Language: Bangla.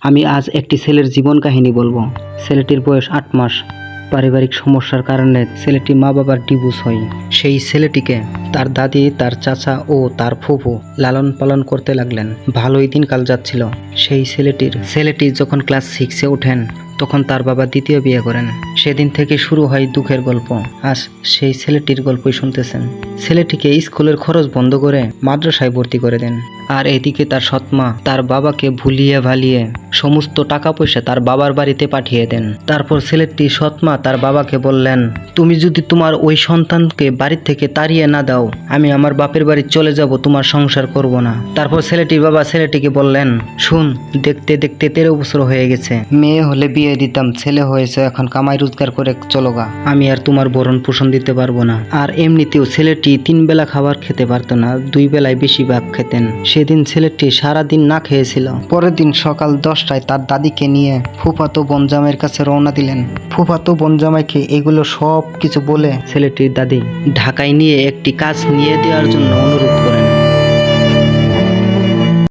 আমি আজ একটি ছেলের জীবন কাহিনী বলব। ছেলেটির বয়স আট মাস। পারিবারিক সমস্যার কারণে ছেলেটি মা বাবার ডিভোর্স হয়। সেই ছেলেটিকে তার দাদি, তার চাচা ও তার ফুফু লালন পালন করতে লাগলেন। ভালোই দিনকাল যাচ্ছিল। সেই ছেলেটির, ছেলেটি যখন ক্লাস সিক্সে ওঠেন, তখন তার বাবা দ্বিতীয় বিয়ে করেন। সেদিন থেকে শুরু হয় দুঃখের গল্প। আজ সেই ছেলেটির গল্পই শুনতেছেন। ছেলেটিকে স্কুলের খরচ বন্ধ করে মাদ্রাসায় ভর্তি করে দেন। আর এদিকে তার সৎমা তার বাবাকে ভুলিয়ে ভালিয়ে সমস্ত টাকা পয়সা তার বাবার বাড়িতে পাঠিয়ে দেন। তারপর ছেলেটি সৎমা তার বাবাকে বললেন, তুমি যদি তোমার ওই সন্তানকে বাড়ি থেকে তাড়িয়ে না দাও, আমি আমার বাপের বাড়ি চলে যাব, তোমার সংসার করব না। তারপর ছেলেটির বাবা ছেলেটিকে বললেন, শুন, দেখতে দেখতে তেরো বছর হয়ে গেছে। মেয়ে হলে বিয়ে দিতাম, ছেলে হয়েছে, এখন কামাই রোজগার করে চলোগা আমি আর তোমার বরণ পোষণ দিতে পারব না। আর এমনিতেও ছেলেটি তিন বেলা খাবার খেতে পারতো না, দুই বেলায় বেশি ভাগ খেতেন। সেদিন ছেলেটি সারাদিন না খেয়েছিল। পরের দিন সকাল দশটায় তার দাদিকে নিয়ে ফুফাতো বনজামের কাছে রওনা দিলেন। ফুফাতো বনজামাইকে এগুলো সব কিছু বলে ছেলেটির দাদি ঢাকায় নিয়ে একটি কাজ নিয়ে দেওয়ার জন্য অনুরোধ করেন।